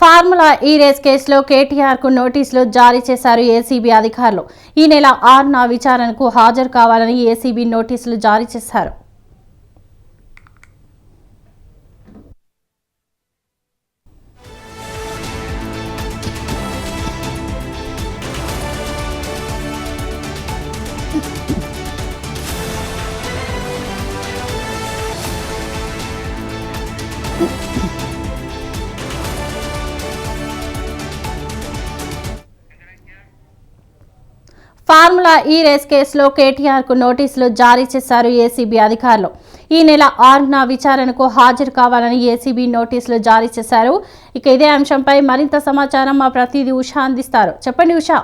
Formula ఈ race కేసులో కేటీఆర్కు నోటీసులు జారీ చేశారు ఏసీబీ అధికారులు. ఈ నెల ఆరున విచారణకు హాజరు కావాలని ఏసీబీ నోటీసులు జారీ చేశారు. ఫార్ములా ఈ రేస్ కేసులో కేటీఆర్కు నోటీసులు జారీ చేశారు ఏసీబీ అధికారులు. ఈ నెల ఆరున విచారణకు హాజరు కావాలని ఏసీబీ నోటీసులు జారీ చేశారు. ఇక ఇదే అంశంపై మరింత సమాచారం మా ప్రతినిధి ఉషా అందిస్తారు. చెప్పండి Usha.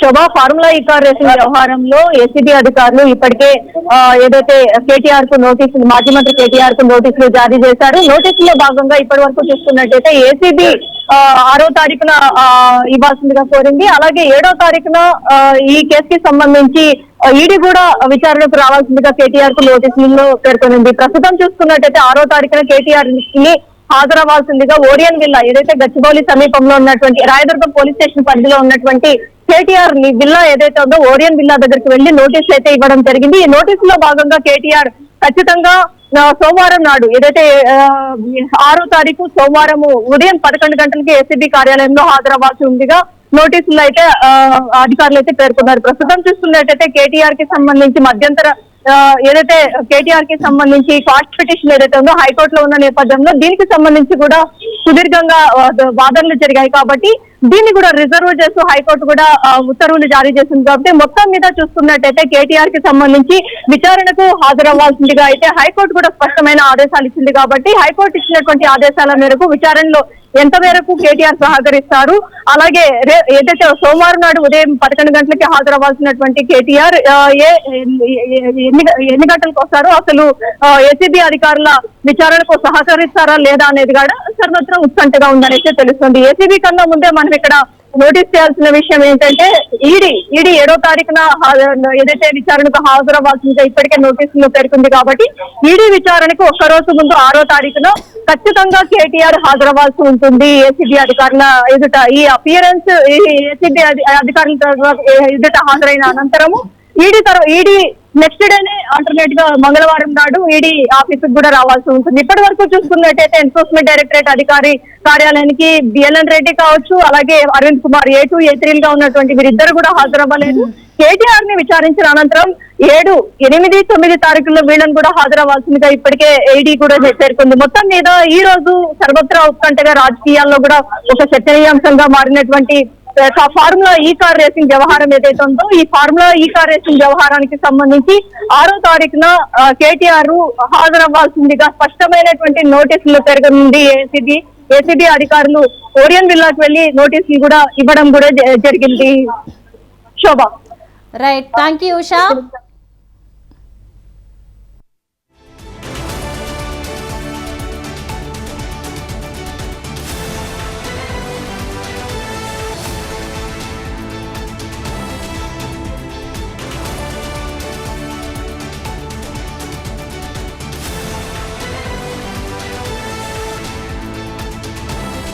Shobha formula E car racing వ్యవహారంలో ఏసీబీ అధికారులు ఇప్పటికే ఏదైతే కేటీఆర్కు నోటీసులు మాజీ మంత్రి కేటీఆర్కు నోటీసులు జారీ చేశారు నోటీసుల్లో భాగంగా ఇప్పటి వరకు చూసుకున్నట్టయితే ఏసీబీ ఆరో తారీఖున ఇవ్వాల్సిందిగా కోరింది. అలాగే ఏడో తారీఖున ఆ, ఈ కేసుకి సంబంధించి ఈడీ కూడా విచారణకు రావాల్సిందిగా కేటీఆర్కు నోటీసులలో పేర్కొనింది. ప్రస్తుతం చూసుకున్నట్టయితే ఆరో తారీఖున కేటీఆర్ని హాజరవ్వాల్సిందిగా ఓరియన్ విల్లా ఏదైతే గచ్చిబౌలి సమీపంలో ఉన్నటువంటి రాయదుర్గం పోలీస్ స్టేషన్ పరిధిలో ఉన్నటువంటి కేటీఆర్ని బిల్లా ఏదైతే ఉందో ఓరియన్ బిల్లా దగ్గరికి వెళ్ళి నోటీసులు అయితే ఇవ్వడం జరిగింది. ఈ నోటీసులో భాగంగా కేటీఆర్ ఖచ్చితంగా సోమవారం నాడు ఏదైతే ఆరో తారీఖు సోమవారం ఉదయం పదకొండు గంటలకి ఏసీబీ కార్యాలయంలో హాజరవ్వాల్సి ఉందిగా. నోటీసులు అయితే అధికారులు అయితే పేర్కొన్నారు. ప్రస్తుతం చూస్తున్నట్టయితే కేటీఆర్కి సంబంధించి మధ్యంతర ఆ, ఏదైతే కేటీఆర్కి సంబంధించి కాస్ట్ పిటిషన్ ఏదైతే ఉందో హైకోర్టులో ఉన్న నేపథ్యంలో దీనికి సంబంధించి కూడా సుదీర్ఘంగా వాదనలు జరిగాయి కాబట్టి దీన్ని కూడా రిజర్వ్ చేస్తూ హైకోర్టు కూడా ఉత్తర్వులు జారీ చేసింది కాబట్టి మొత్తం మీద చూస్తున్నట్టయితే కేటీఆర్కి సంబంధించి విచారణకు హాజరవ్వాల్సిందిగా అయితే హైకోర్టు కూడా స్పష్టమైన ఆదేశాలు ఇచ్చింది కాబట్టి హైకోర్టు ఇచ్చినటువంటి ఆదేశాల మేరకు విచారణలో ఎంత మేరకు కేటీఆర్ సహకరిస్తారు అలాగే ఏదైతే సోమవారం నాడు ఉదయం పదకొండు గంటలకి హాజరవ్వాల్సినటువంటి కేటీఆర్ ఏ ఎన్ని గంటలకు వస్తారు అసలు ఏసీబీ అధికారుల విచారణకు సహకరిస్తారా లేదా అనేది కూడా సర్వత్రా ఉత్కంఠగా ఉందనేసి తెలుస్తుంది. ఏసీబీ కన్నా ముందే మన ఇక్కడ నోటీస్ చేయాల్సిన విషయం ఏంటంటే ఈడీ ఈడీ ఏడో తారీఖున ఏదైతే విచారణకు హాజరవ్వాల్సిందో ఇప్పటికే నోటీసులు పేర్కొంది కాబట్టి ఈడీ విచారణకు ఒక్క రోజు ముందు ఆరో తారీఖున ఖచ్చితంగా కేటీఆర్ హాజరవ్వాల్సి ఉంటుంది. ఏసీబీ అధికారుల ఎదుట ఈ అపియరెన్స్ ఏసీబీ అధికారుల ఎదుట హాజరైన అనంతరము ఈడీ తర్వాత ఈడీ నెక్స్ట్ డేనే ఆల్టర్నేట్గా మంగళవారం నాడు ఈడీ ఆఫీస్ కూడా రావాల్సి ఉంటుంది. ఇప్పటి వరకు చూసుకున్నట్టయితే ఎన్ఫోర్స్మెంట్ డైరెక్టరేట్ అధికారి కార్యాలయానికి బిఎల్ఎన్ రెడ్డి కావచ్చు అలాగే Arvind Kumar A two A three గా ఉన్నటువంటి వీరిద్దరు కూడా హాజరవ్వలేదు. కేటీఆర్ని విచారించిన అనంతరం ఏడు ఎనిమిది తొమ్మిది తారీఖుల్లో వీళ్ళని కూడా హాజరవ్వాల్సిందిగా ఇప్పటికే ఏడీ కూడా పేర్కొంది. మొత్తం మీద ఈ రోజు సర్వత్రా ఉత్కంఠగా రాజకీయాల్లో కూడా ఒక చర్చనీయాంశంగా మారినటువంటి ఫార్ములా ఈ కార్ రేసింగ్ వ్యవహారం ఏదైతే ఉందో ఈ ఫార్ములా ఈ కార్ రేసింగ్ వ్యవహారానికి సంబంధించి ఆరో తారీఖున కేటీఆర్ హాజరవ్వాల్సిందిగా స్పష్టమైనటువంటి నోటీసులు పెరగనుంది ఏసీబీ. ఏసీబీ అధికారులు ఓరియన్ విల్లాకు వెళ్ళి నోటీసులు కూడా ఇవ్వడం కూడా జరిగింది. Shobha. Right thank you Usha.